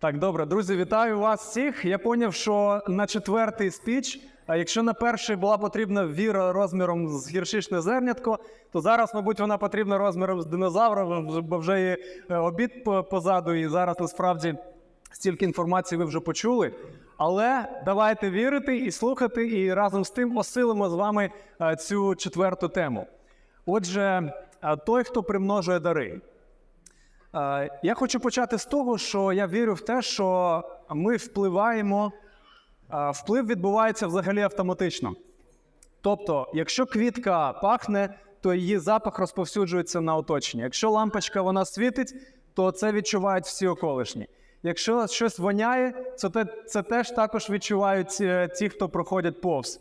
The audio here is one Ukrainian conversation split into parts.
Так, добре, друзі, вітаю вас всіх. Я поняв, що на четвертий спіч, а якщо на перший була потрібна віра розміром з гіршичне зернятко, то зараз, мабуть, вона потрібна розміром з динозавра, бо вже є е, обід по- позаду, і зараз насправді стільки інформації ви вже почули. Але давайте вірити і слухати, і разом з тим осилимо з вами е, цю четверту тему. Отже, е, той, хто примножує дари. Е, Я хочу почати з того, що я вірю в те, що ми впливаємо, е, вплив відбувається взагалі автоматично. Тобто, якщо квітка пахне, то її запах розповсюджується на оточення. Якщо лампочка вона світить, то це відчувають всі околишні. Якщо щось воняє, це, те, це теж також відчувають е, ті, хто проходять повз.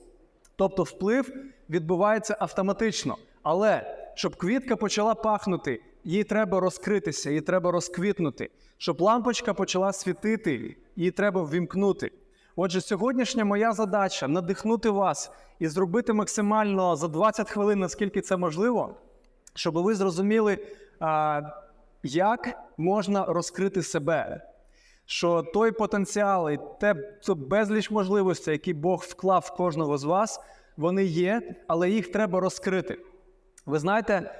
Тобто вплив відбувається автоматично. Але щоб квітка почала пахнути, їй треба розкритися, їй треба розквітнути. Щоб лампочка почала світити, її треба ввімкнути. Отже, сьогоднішня моя задача надихнути вас і зробити максимально за 20 хвилин, наскільки це можливо, щоб ви зрозуміли, як можна розкрити себе. Що той потенціал і те то безліч можливостей, які Бог вклав в кожного з вас, вони є, але їх треба розкрити. Ви знаєте,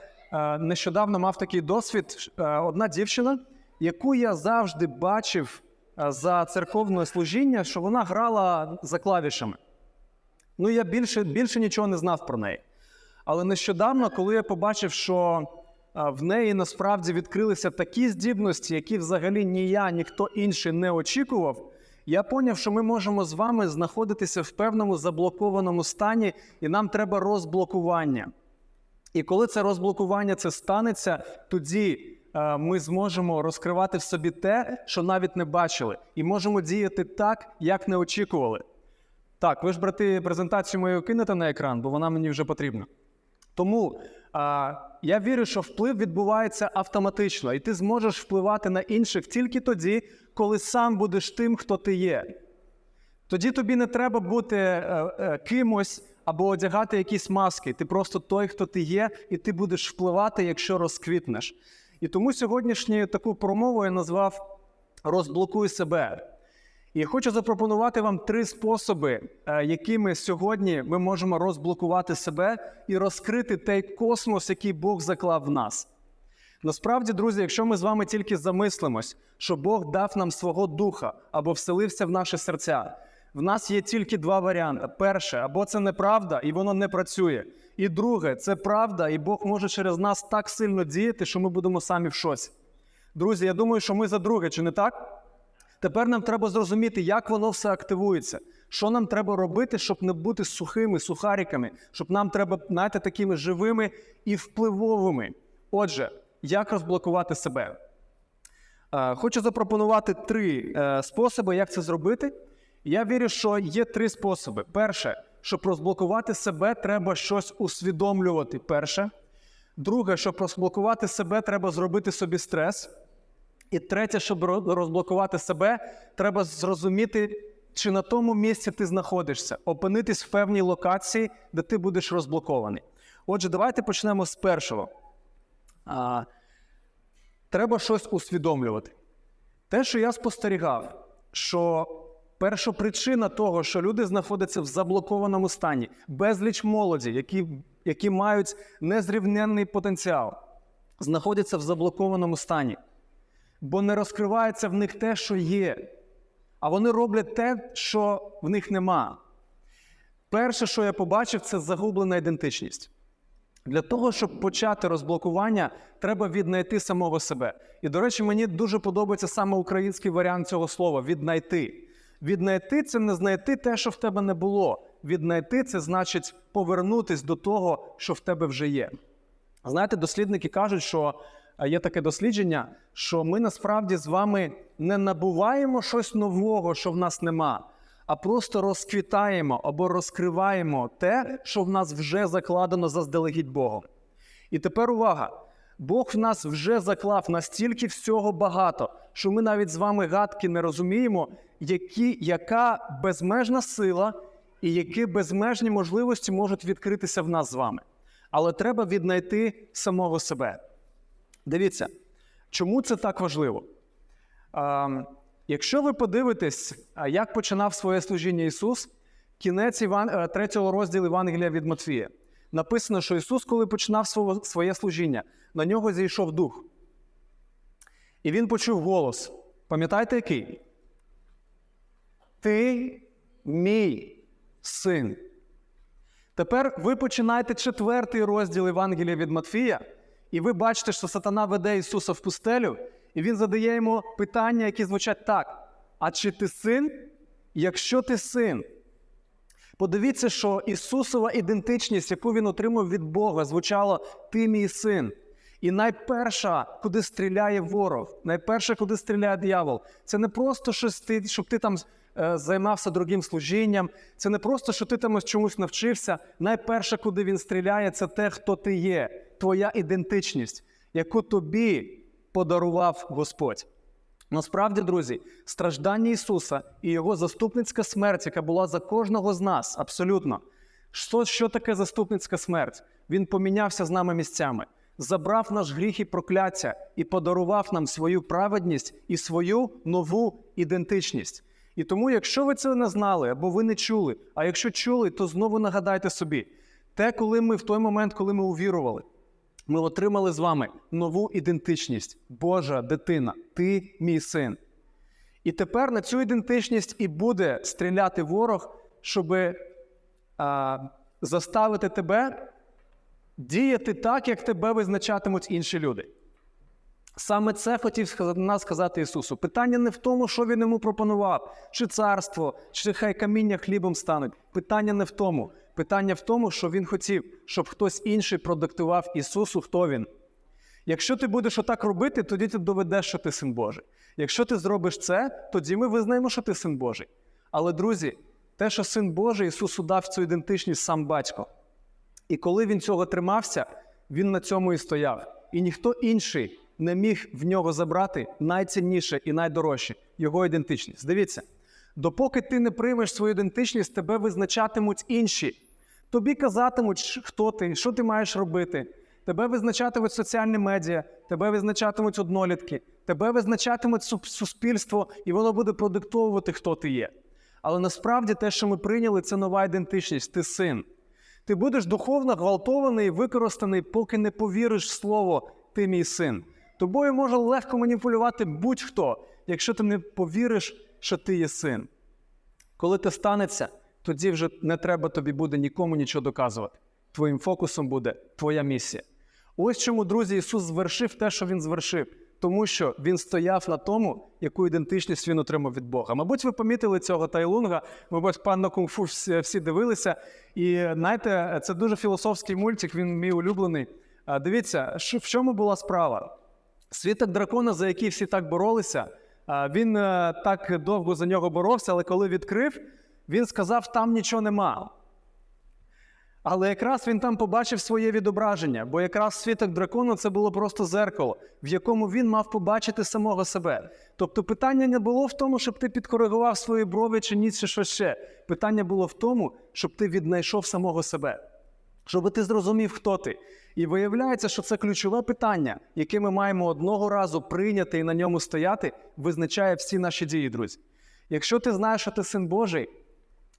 нещодавно мав такий досвід. е, Одна дівчина, яку я завжди бачив е, за церковне служіння, що вона грала за клавішами. Ну, я більше, більше нічого не знав про неї. Але нещодавно, коли я побачив, що в неї насправді відкрилися такі здібності, які взагалі ні я, ні хто інший не очікував, я поняв, що ми можемо з вами знаходитися в певному заблокованому стані, і нам треба розблокування. І коли це розблокування це станеться, тоді е, ми зможемо розкривати в собі те, що навіть не бачили, і можемо діяти так, як не очікували. Так, ви ж, брати, презентацію мою кинете на екран, бо вона мені вже потрібна. Тому а, я вірю, що вплив відбувається автоматично, і ти зможеш впливати на інших тільки тоді, коли сам будеш тим, хто ти є. Тоді тобі не треба бути е, е, кимось або одягати якісь маски. Ти просто той, хто ти є, і ти будеш впливати, якщо розквітнеш. І тому сьогоднішню таку промову я назвав Розблокуй себе. І хочу запропонувати вам три способи, е, якими сьогодні ми можемо розблокувати себе і розкрити той космос, який Бог заклав в нас. Насправді, друзі, якщо ми з вами тільки замислимось, що Бог дав нам свого духа або вселився в наші серця, в нас є тільки два варіанти: перше, або це неправда, і воно не працює. І друге, це правда, і Бог може через нас так сильно діяти, що ми будемо самі в шоці. Друзі, я думаю, що ми за друге, чи не так? Тепер нам треба зрозуміти, як воно все активується. Що нам треба робити, щоб не бути сухими сухариками, щоб нам треба знаєте, такими живими і впливовими. Отже, як розблокувати себе? Е, Хочу запропонувати три е, способи, як це зробити. Я вірю, що є три способи. Перше, щоб розблокувати себе, треба щось усвідомлювати. Перше. Друге, щоб розблокувати себе, треба зробити собі стрес. І третє, щоб розблокувати себе, треба зрозуміти, чи на тому місці ти знаходишся, опинитись в певній локації, де ти будеш розблокований. Отже, давайте почнемо з першого. А, треба щось усвідомлювати. Те, що я спостерігав, що першопричина того, що люди знаходяться в заблокованому стані, безліч молоді, які, які мають незрівненний потенціал, знаходяться в заблокованому стані бо не розкривається в них те, що є, а вони роблять те, що в них нема. Перше, що я побачив, це загублена ідентичність. Для того, щоб почати розблокування, треба віднайти самого себе. І, до речі, мені дуже подобається саме український варіант цього слова віднайти. Віднайти це не знайти те, що в тебе не було. Віднайти це значить повернутись до того, що в тебе вже є. Знаєте, дослідники кажуть, що є таке дослідження, що ми насправді з вами не набуваємо щось нового, що в нас нема, а просто розквітаємо або розкриваємо те, що в нас вже закладено заздалегідь Богом. І тепер увага! Бог в нас вже заклав настільки всього багато, що ми навіть з вами гадки не розуміємо, які, яка безмежна сила і які безмежні можливості можуть відкритися в нас з вами. Але треба віднайти самого себе. Дивіться, чому це так важливо? Ем, Якщо ви подивитесь, як починав своє служіння Ісус, кінець Іван, е, третього розділу Євангелія від Матфія, написано, що Ісус, коли починав своє служіння, на нього зійшов дух. І він почув голос. Пам'ятаєте, який? Ти мій син. Тепер ви починаєте четвертий розділ Євангелія від Матфія, і ви бачите, що сатана веде Ісуса в пустелю, і він задає йому питання, які звучать так: А чи ти син? Якщо ти син, подивіться, що Ісусова ідентичність, яку він отримав від Бога, звучала Ти мій син. І найперша, куди стріляє ворог, найперше, куди стріляє диявол, це не просто щось щоб ти там займався другим служінням, це не просто, що ти там чомусь навчився. Найперше, куди він стріляє, це те, хто ти є, твоя ідентичність, яку тобі подарував Господь. Насправді, друзі, страждання Ісуса і Його заступницька смерть, яка була за кожного з нас, абсолютно. Що, що таке заступницька смерть? Він помінявся з нами місцями, забрав наш гріх і прокляття і подарував нам свою праведність і свою нову ідентичність. І тому, якщо ви це не знали або ви не чули, а якщо чули, то знову нагадайте собі, те, коли ми в той момент, коли ми увірували, ми отримали з вами нову ідентичність. Божа дитина, ти мій син. І тепер на цю ідентичність і буде стріляти ворог, щоб а, заставити тебе діяти так, як тебе визначатимуть інші люди. Саме це хотів нас сказати Ісусу. Питання не в тому, що він йому пропонував, чи царство, чи хай каміння хлібом стануть. Питання не в тому. Питання в тому, що він хотів, щоб хтось інший продиктував Ісусу, хто він. Якщо ти будеш отак робити, тоді ти доведеш, що ти син Божий. Якщо ти зробиш це, тоді ми визнаємо, що ти син Божий. Але, друзі, те, що син Божий, Ісусу дав цю ідентичність сам батько. І коли він цього тримався, він на цьому і стояв. І ніхто інший не міг в нього забрати найцінніше і найдорожче його ідентичність. Дивіться, допоки ти не приймеш свою ідентичність, тебе визначатимуть інші. Тобі казатимуть, хто ти, що ти маєш робити. Тебе визначатимуть соціальні медіа, тебе визначатимуть однолітки, тебе визначатимуть су- суспільство, і воно буде продиктовувати, хто ти є. Але насправді те, що ми прийняли, це нова ідентичність. Ти син. Ти будеш духовно гвалтований і використаний, поки не повіриш в слово Ти мій син. Тобою може легко маніпулювати будь-хто, якщо ти не повіриш, що ти є син. Коли це станеться, тоді вже не треба тобі буде нікому нічого доказувати. Твоїм фокусом буде твоя місія. Ось чому, друзі, Ісус звершив те, що Він звершив, тому що Він стояв на тому, яку ідентичність він отримав від Бога. Мабуть, ви помітили цього тайлунга, мабуть, пан на кунг-фу всі дивилися. І знаєте, це дуже філософський мультик, він мій улюблений. Дивіться, в чому була справа? Світок дракона, за який всі так боролися, він е, так довго за нього боровся, але коли відкрив, він сказав, там нічого нема. Але якраз він там побачив своє відображення, бо якраз світок дракону це було просто зеркало, в якому він мав побачити самого себе. Тобто питання не було в тому, щоб ти підкоригував свої брови чи ніц, чи що ще. Питання було в тому, щоб ти віднайшов самого себе, щоб ти зрозумів, хто ти. І виявляється, що це ключове питання, яке ми маємо одного разу прийняти і на ньому стояти, визначає всі наші дії, друзі. Якщо ти знаєш, що ти син Божий,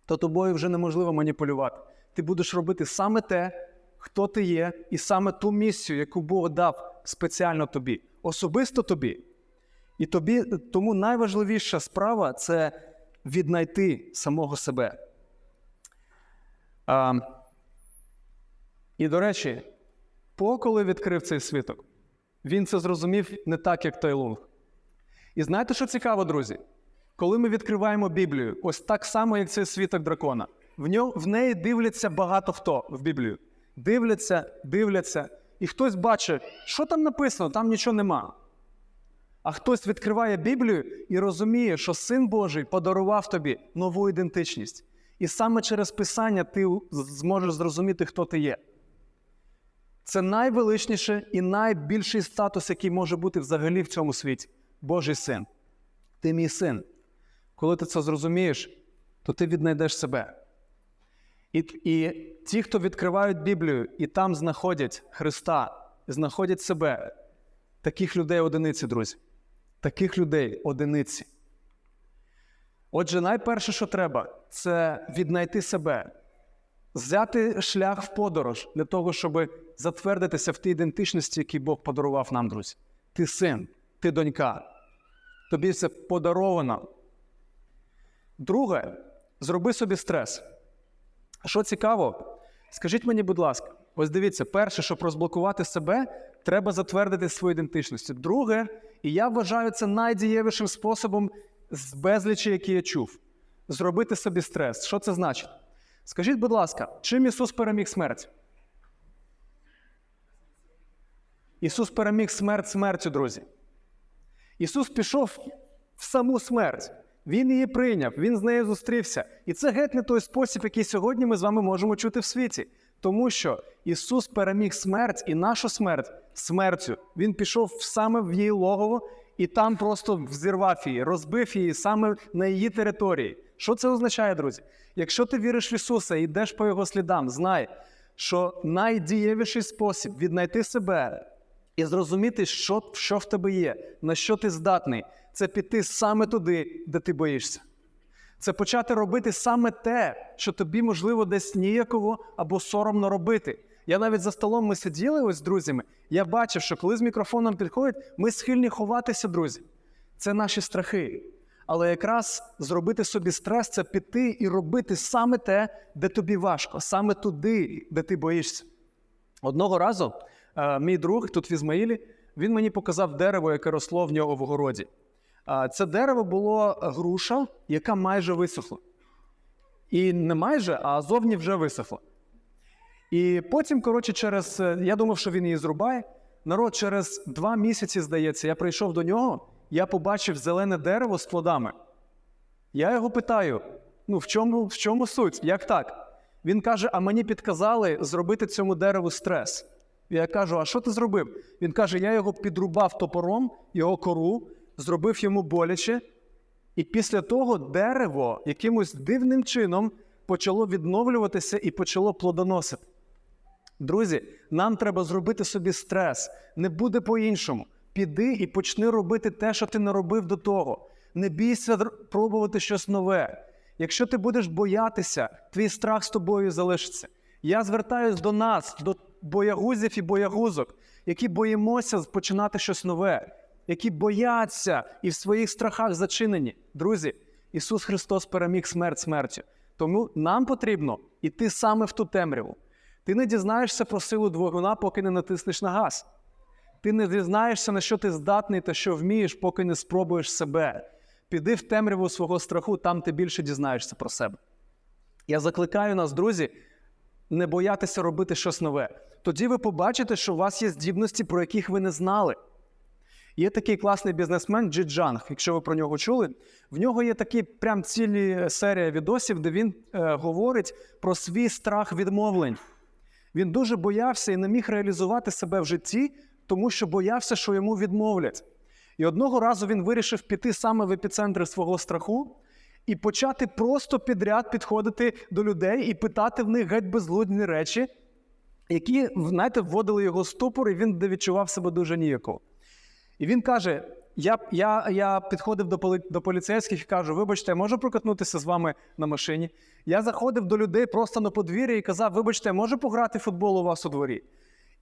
то тобою вже неможливо маніпулювати. Ти будеш робити саме те, хто ти є, і саме ту місію, яку Бог дав спеціально тобі, особисто тобі. І тобі тому найважливіша справа це віднайти самого себе. А, і, до речі, По, коли відкрив цей свиток, він це зрозумів не так, як Тайлунг. І знаєте, що цікаво, друзі? Коли ми відкриваємо Біблію, ось так само, як цей світок дракона, в, ньо, в неї дивляться багато хто в Біблію. Дивляться, дивляться, і хтось бачить, що там написано, там нічого нема. А хтось відкриває Біблію і розуміє, що Син Божий подарував тобі нову ідентичність. І саме через Писання ти зможеш зрозуміти, хто ти є. Це найвеличніше і найбільший статус, який може бути взагалі в цьому світі Божий син. Ти мій син. Коли ти це зрозумієш, то ти віднайдеш себе. І, і ті, хто відкривають Біблію і там знаходять Христа, знаходять себе, таких людей одиниці, друзі. Таких людей одиниці. Отже, найперше, що треба, це віднайти себе, взяти шлях в подорож для того, щоб затвердитися в тій ідентичності, яку Бог подарував нам, друзі. Ти син, ти донька. Тобі це подаровано. Друге, зроби собі стрес. Що цікаво, скажіть мені, будь ласка, ось дивіться, перше, щоб розблокувати себе, треба затвердити свою ідентичність. Друге, і я вважаю це найдієвішим способом з безлічі, які я чув, зробити собі стрес. Що це значить? Скажіть, будь ласка, чим Ісус переміг смерть? Ісус переміг смерть смертю, друзі. Ісус пішов в саму смерть. Він її прийняв, він з нею зустрівся. І це геть не той спосіб, який сьогодні ми з вами можемо чути в світі. Тому що Ісус переміг смерть і нашу смерть смертю. Він пішов саме в її логово і там просто взірвав її, розбив її саме на її території. Що це означає, друзі? Якщо ти віриш в Ісуса і йдеш по Його слідам, знай, що найдієвіший спосіб віднайти себе і зрозуміти, що, що в тебе є, на що ти здатний, це піти саме туди, де ти боїшся. Це почати робити саме те, що тобі, можливо, десь ніяково або соромно робити. Я навіть за столом ми сиділи ось з друзями. Я бачив, що коли з мікрофоном підходять, ми схильні ховатися, друзі. Це наші страхи. Але якраз зробити собі стрес це піти і робити саме те, де тобі важко, саме туди, де ти боїшся. Одного разу е, мій друг тут в Ізмаїлі, він мені показав дерево, яке росло в нього в огороді. А Це дерево було груша, яка майже висохла. І не майже, а зовні вже висохла. І потім, коротше, через. е, Я думав, що він її зрубає. Народ, через два місяці, здається, я прийшов до нього, я побачив зелене дерево з плодами. Я його питаю: ну, в чому, в чому суть? Як так? Він каже: а мені підказали зробити цьому дереву стрес. Я кажу: а що ти зробив? Він каже: я його підрубав топором, його кору, зробив йому боляче, і після того дерево якимось дивним чином почало відновлюватися і почало плодоносити. Друзі, нам треба зробити собі стрес. Не буде по-іншому. Піди і почни робити те, що ти не робив до того. Не бійся пробувати щось нове. Якщо ти будеш боятися, твій страх з тобою залишиться. Я звертаюсь до нас, до боягузів і боягузок, які боїмося починати щось нове, які бояться і в своїх страхах зачинені. Друзі, Ісус Христос переміг смерть смертю. Тому нам потрібно йти саме в ту темряву. Ти не дізнаєшся про силу двигуна, поки не натиснеш на газ. Ти не дізнаєшся, на що ти здатний та що вмієш, поки не спробуєш себе. Піди в темряву свого страху, там ти більше дізнаєшся про себе. Я закликаю нас, друзі, не боятися робити щось нове. Тоді ви побачите, що у вас є здібності, про яких ви не знали. Є такий класний бізнесмен Джі Джанг, якщо ви про нього чули. В нього є такі прям цілі серія відосів, де він е, говорить про свій страх відмовлень. Він дуже боявся і не міг реалізувати себе в житті, тому що боявся, що йому відмовлять. І одного разу він вирішив піти саме в епіцентр свого страху і почати просто підряд підходити до людей і питати в них геть безлудні речі, які, знаєте, вводили його ступор, і він відчував себе дуже ніяково. І він каже: я я, я підходив до поли, до поліцейських і кажу: вибачте, я можу прокатнутися з вами на машині. Я заходив до людей просто на подвір'я і казав: вибачте, я можу пограти в футбол у вас у дворі.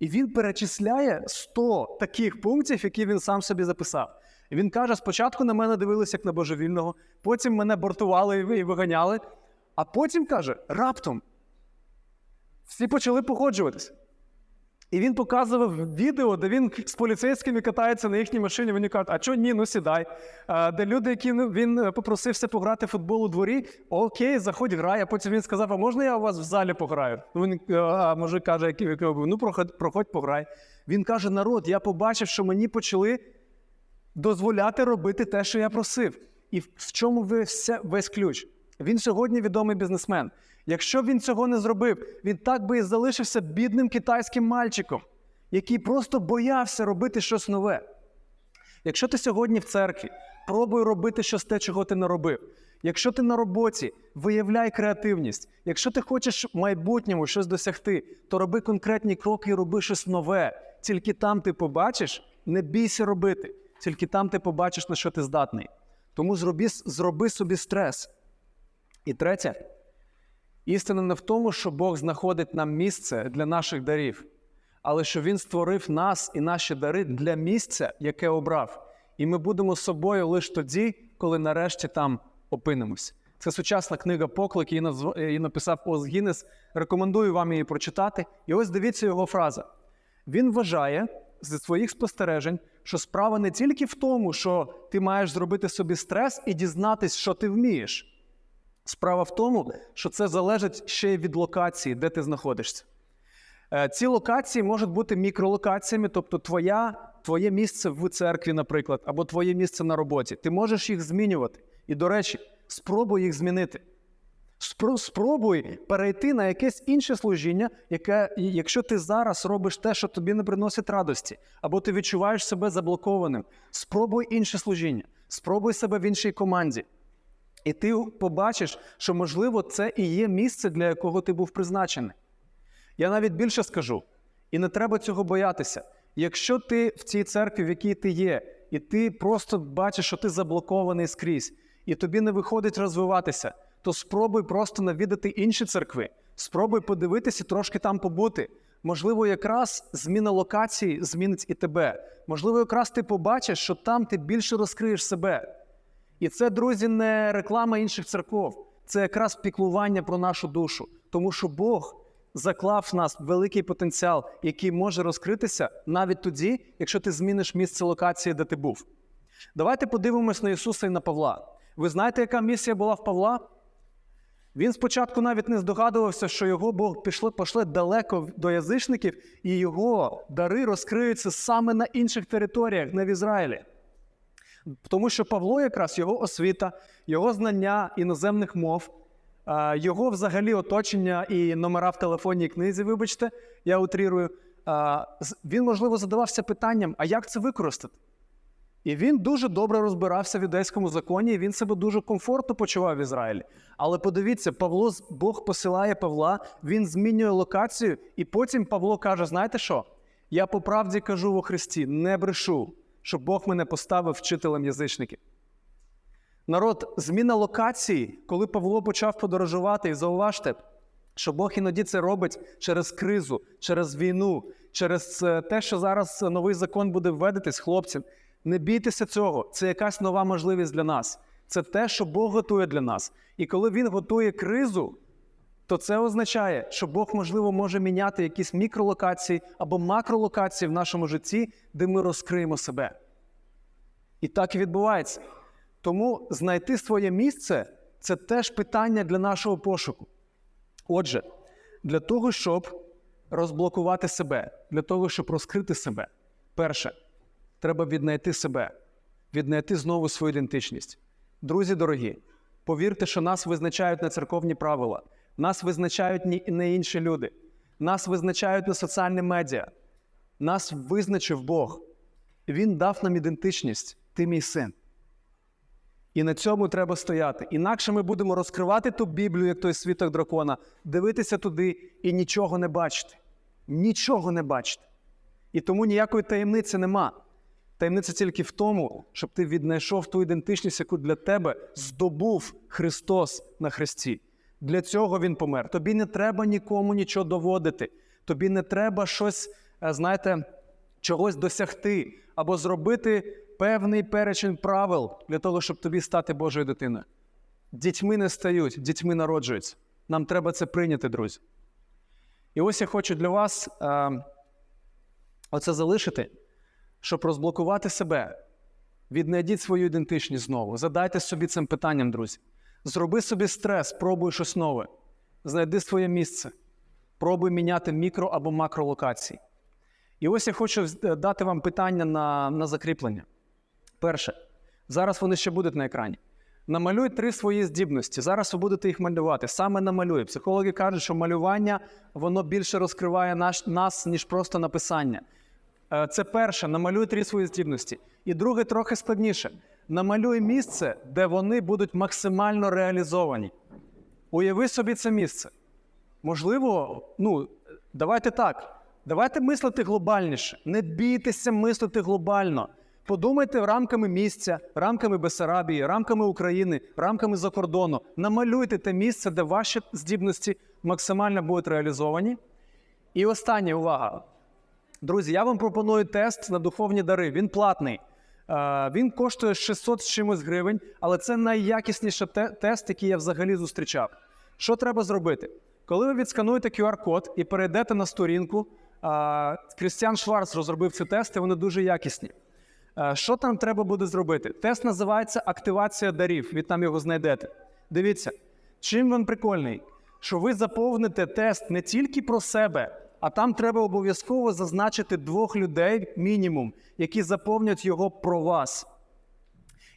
І він перечисляє 100 таких пунктів, які він сам собі записав. І він каже: спочатку на мене дивилися як на божевільного, потім мене бортували і виганяли. А потім каже: раптом всі почали погоджуватися. І він показував відео, де він з поліцейськими катається на їхній машині. Вони кажуть, а чого ні, ну сідай. Де люди, які ну, він е, попросився пограти в футбол у дворі, окей, заходь, грай. А потім він сказав: А можна я у вас в залі пограю? Ну, Він е, а мужик каже, який був, ну проходь, проходь, пограй. Він каже: народ, я побачив, що мені почали дозволяти робити те, що я просив. І в чому ви весь ключ? Він сьогодні відомий бізнесмен. Якщо б він цього не зробив, він так би і залишився бідним китайським мальчиком, який просто боявся робити щось нове. Якщо ти сьогодні в церкві, пробуй робити щось те, чого ти не робив. Якщо ти на роботі, виявляй креативність. Якщо ти хочеш в майбутньому щось досягти, то роби конкретні кроки і роби щось нове. Тільки там ти побачиш, не бійся робити. Тільки там ти побачиш, на що ти здатний. Тому зроби, зроби собі стрес. І третє, істина не в тому, що Бог знаходить нам місце для наших дарів, але що Він створив нас і наші дари для місця, яке обрав. І ми будемо собою лише тоді, коли нарешті там опинимось. Це сучасна книга Поклик, її написав Оз Гіннес. Рекомендую вам її прочитати. І ось дивіться його фраза. Він вважає зі своїх спостережень, що справа не тільки в тому, що ти маєш зробити собі стрес і дізнатись, що ти вмієш. Справа в тому, що це залежить ще й від локації, де ти знаходишся. Е, Ці локації можуть бути мікролокаціями, тобто твоя, твоє місце в церкві, наприклад, або твоє місце на роботі. Ти можеш їх змінювати. І, до речі, спробуй їх змінити. Спро- Спробуй перейти на якесь інше служіння, яке, якщо ти зараз робиш те, що тобі не приносить радості, або ти відчуваєш себе заблокованим, спробуй інше служіння, спробуй себе в іншій команді. І ти побачиш, що, можливо, це і є місце, для якого ти був призначений. Я навіть більше скажу, і не треба цього боятися. Якщо ти в цій церкві, в якій ти є, і ти просто бачиш, що ти заблокований скрізь, і тобі не виходить розвиватися, то спробуй просто навідати інші церкви, спробуй подивитися, трошки там побути. Можливо, якраз зміна локації змінить і тебе. Можливо, якраз ти побачиш, що там ти більше розкриєш себе. І це, друзі, не реклама інших церков, це якраз піклування про нашу душу, тому що Бог заклав в нас великий потенціал, який може розкритися навіть тоді, якщо ти зміниш місце локації, де ти був. Давайте подивимось на Ісуса і на Павла. Ви знаєте, яка місія була в Павла? Він спочатку навіть не здогадувався, що його Бог пішле, пошле далеко до язичників, і його дари розкриються саме на інших територіях, не в Ізраїлі. Тому що Павло, якраз його освіта, його знання іноземних мов, його взагалі оточення і номера в телефонній книзі, вибачте, я утрірую, він, можливо, задавався питанням, а як це використати? І він дуже добре розбирався в юдейському законі, і він себе дуже комфортно почував в Ізраїлі. Але подивіться, Павло, Бог посилає Павла, він змінює локацію, і потім Павло каже: знаєте що? Я по правді кажу во Христі, не брешу, що Бог мене поставив вчителем язичників. Народ, зміна локації, коли Павло почав подорожувати, і зауважте, що Бог іноді це робить через кризу, через війну, через е, те, що зараз новий закон буде введитись, хлопці. Не бійтеся цього, це якась нова можливість для нас. Це те, що Бог готує для нас. І коли Він готує кризу, то це означає, що Бог, можливо, може міняти якісь мікролокації або макролокації в нашому житті, де ми розкриємо себе. І так і відбувається. Тому знайти своє місце це теж питання для нашого пошуку. Отже, для того, щоб розблокувати себе, для того, щоб розкрити себе, перше, треба віднайти себе, віднайти знову свою ідентичність. Друзі дорогі, повірте, що нас визначають не церковні правила, нас визначають не інші люди, нас визначають не соціальні медіа, нас визначив Бог. Він дав нам ідентичність, ти мій син. І на цьому треба стояти. Інакше ми будемо розкривати ту Біблію, як той світок дракона, дивитися туди і нічого не бачити. Нічого не бачити. І тому ніякої таємниці нема. Таємниця тільки в тому, щоб ти віднайшов ту ідентичність, яку для тебе здобув Христос на Христі. Для цього Він помер. Тобі не треба нікому нічого доводити. Тобі не треба щось, е, знаєте, чогось досягти або зробити певний перечень правил для того, щоб тобі стати Божою дитиною. Дітьми не стають, дітьми народжуються. Нам треба це прийняти, друзі. І ось я хочу для вас е, оце залишити, щоб розблокувати себе. Віднайдіть свою ідентичність знову. Задайте собі цим питанням, друзі. Зроби собі стрес, пробуй щось нове. Знайди своє місце. Пробуй міняти мікро або макролокації. І ось я хочу дати вам питання на, на закріплення. Перше, зараз вони ще будуть на екрані. Намалюй три свої здібності. Зараз ви будете їх малювати. Саме намалюй. Психологи кажуть, що малювання воно більше розкриває наш, нас, ніж просто написання. Е, Це перше, намалюй три свої здібності. І друге, трохи складніше. Намалюй місце, де вони будуть максимально реалізовані. Уяви собі це місце. Можливо, ну, давайте так. Давайте мислити глобальніше. Не бійтеся мислити глобально. Подумайте рамками місця, рамками Бесарабії, рамками України, рамками за кордону. Намалюйте те місце, де ваші здібності максимально будуть реалізовані. І остання увага. Друзі, я вам пропоную тест на духовні дари. Він платний. Е, Він коштує 600 з чимось гривень, але це найякісніший тест, який я взагалі зустрічав. Що треба зробити? Коли ви відскануєте QR-код і перейдете на сторінку, а, Крістіан Шварц розробив ці тести, вони дуже якісні. Е, Що там треба буде зробити? Тест називається активація дарів. Ви там його знайдете. Дивіться, чим він прикольний, що ви заповните тест не тільки про себе, а там треба обов'язково зазначити двох людей мінімум, які заповнять його про вас.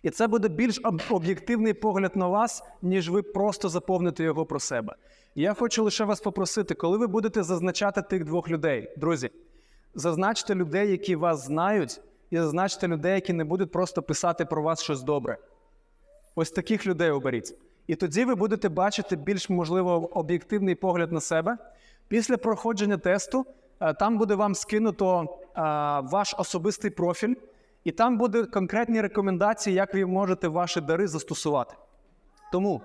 І це буде більш об'єктивний погляд на вас, ніж ви просто заповните його про себе. Я хочу лише вас попросити, коли ви будете зазначати тих двох людей, друзі, зазначте людей, які вас знають, і зазначте людей, які не будуть просто писати про вас щось добре. Ось таких людей оберіть. І тоді ви будете бачити більш можливо об'єктивний погляд на себе. Після проходження тесту е, там буде вам скинуто е, ваш особистий профіль, і там буде конкретні рекомендації, як ви можете ваші дари застосувати. Тому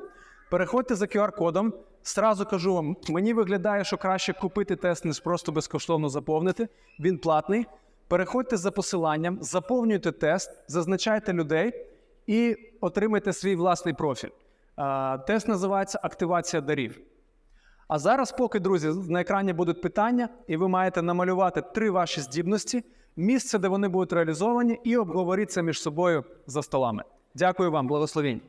переходьте за QR-кодом. Сразу кажу вам, мені виглядає, що краще купити тест, ніж просто безкоштовно заповнити. Він платний. Переходьте за посиланням, заповнюйте тест, зазначайте людей і отримайте свій власний профіль. Тест називається Активація дарів. А зараз, поки, друзі, на екрані будуть питання, і ви маєте намалювати три ваші здібності, місце, де вони будуть реалізовані, і обговоріться між собою за столами. Дякую вам, благословінь.